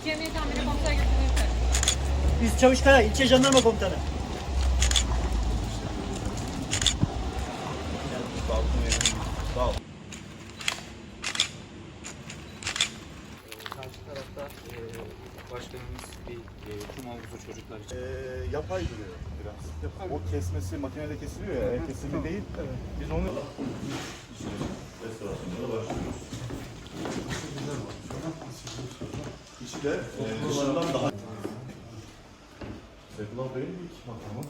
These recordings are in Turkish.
İki emniyet amiri komiser götürülürse. Biz Çavuşkaya İlçe Jandarma Komutanı. Karşı tarafta e, başkanımız bir e, kum havuzu çocuklar için. Ee, yapay duruyor biraz. O kesmesi makinede kesiliyor ya, el kesimi değil. Biz onu restorasyonlara başlıyoruz. De e, dışından daha... Seyfullah Bey'in ilk makamı.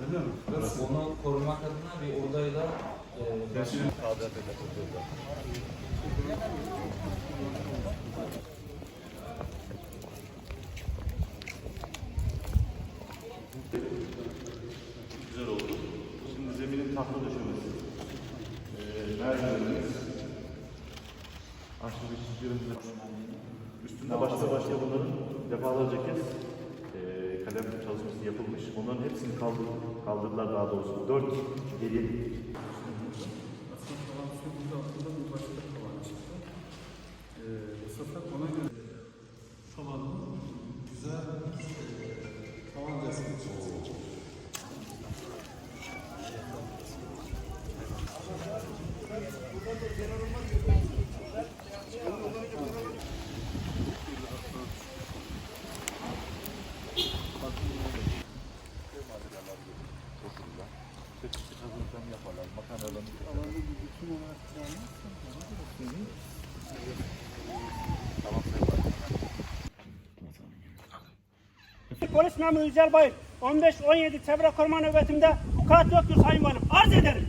Öyle mi? Burası. Onu korumak adına bir odayla e, Temsilin KDP'de Tahta döşemesi. Ee, merdivenimiz. Çizgilerimiz Üstünde başta başta bunların defalarca kez e, kalem çalışması yapılmış. Onların hepsini kaldır, kaldırdılar daha doğrusu. Dört geri Polis memuru Yücel Bayır 15-17 çevre koruma nöbetimde vukuat yoktur Sayın Valim. Arz ederim.